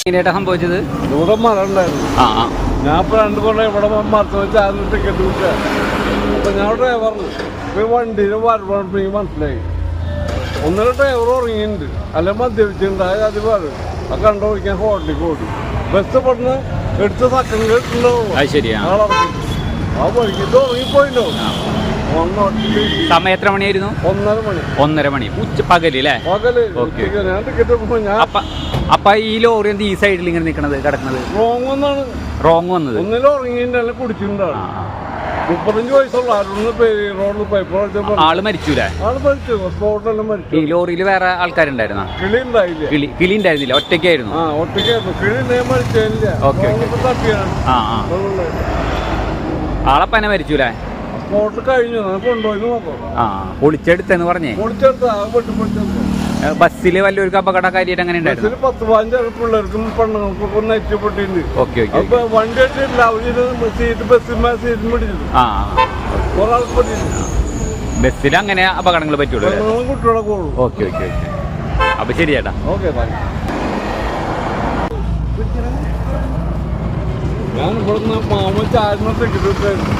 എങ്ങനെയായിട്ടാ സംഭവിച്ചത്? ഇവിടെ മഴ ഉണ്ടായിരുന്നു ആ ആ. ഞാൻ ഇപ്പൊ രണ്ടു കൊല്ലം ഇവിടെ മറച്ചു വെച്ചാൽ ടിക്കറ്റ് കിട്ടുക അപ്പൊ ഞാൻ ഡ്രൈവർ ഈ വണ്ടിയിൽ മനസ്സിലായി. ഒന്നര ഡ്രൈവർ ഉറങ്ങിയിട്ടുണ്ട്. അല്ല മദ്യപിച്ചിട്ടുണ്ട്. അത് പറയും ആ കണ്ടോടിക്കാൻ ഹോട്ടലിൽ ഓടി. ബസ് പെട്ടെന്ന് എടുത്ത സെക്കൻഡ് കേട്ടിട്ടുണ്ടാവും അത് ശരിയാ. ആ വഴിക്ക് ഇത് സമയം എത്ര മണിയായിരുന്നു? ഒന്നര മണി. ഒന്നര മണി. ഉച്ച പകൽ അല്ലേ പകൽ. ഓക്കേ. ഞാൻ ടിക്കറ്റ് ഞാൻ അപ്പ ഈ ലോറി എന്ത് ഈ സൈഡിൽ ഇങ്ങനെ നിൽക്കണത് കിടക്കുന്നത് റോങ് വന്നാണ്. റോങ് വന്നത്. മുപ്പത്തഞ്ച് വയസ്സുള്ള റോഡിൽ പൈപ്പ് ആൾ മരിച്ചൂലേ? ആൾ മരിച്ചു. സ്പോട്ടെല്ലാം ഈ ലോറിയിൽ വേറെ ആൾക്കാരുണ്ടായിരുന്ന? കിളി ഉണ്ടായില്ല. കിളി കിളി ഉണ്ടായിരുന്നില്ല ഒറ്റയ്ക്കായിരുന്നു. ആ ഒറ്റയ്ക്കായിരുന്നു. കിളി മരിച്ചില്ല ഓക്കേ, ഓക്കേ. തട്ടിയാണ് ആ ആ. ആളപ്പനെ മരിച്ചൂലേ? സ്പോട്ട് കഴിഞ്ഞു. കൊണ്ടുപോയി നോക്കാം. ആ പൊളിച്ചെടുത്തെന്ന് പറഞ്ഞേ. പൊളിച്ചെടുത്ത ആ വെട്ടി പൊളിച്ചെടുത്തു. ബസ്സിൽ വല്ലവർക്ക് അപകടകാരിയായിട്ട് അങ്ങനെ ഉണ്ടായിരുന്നു? പത്ത് പതിനഞ്ച് പിള്ളേർക്കും പെണ്ണുങ്ങൾക്കും ഓക്കെ ഓക്കെ അപ്പൊ വണ്ടി അടിച്ചിട്ടില്ല അവർ സീറ്റ് ബസ്സിന്മേ സീറ്റ് ആ. പെട്ടിട്ടുണ്ട് ബസ്സിൽ അങ്ങനെ അപകടങ്ങൾ പറ്റുള്ളൂ കുട്ടികളൊക്കെ ഓക്കെ ഓക്കെ ഓക്കെ. അപ്പൊ ശരി ചേട്ടാ. ഓക്കെ ഞാൻ ഇവിടുന്ന് മാമ ചാരുന്ന ടിക്കറ്റ് എടുത്തായിരുന്നു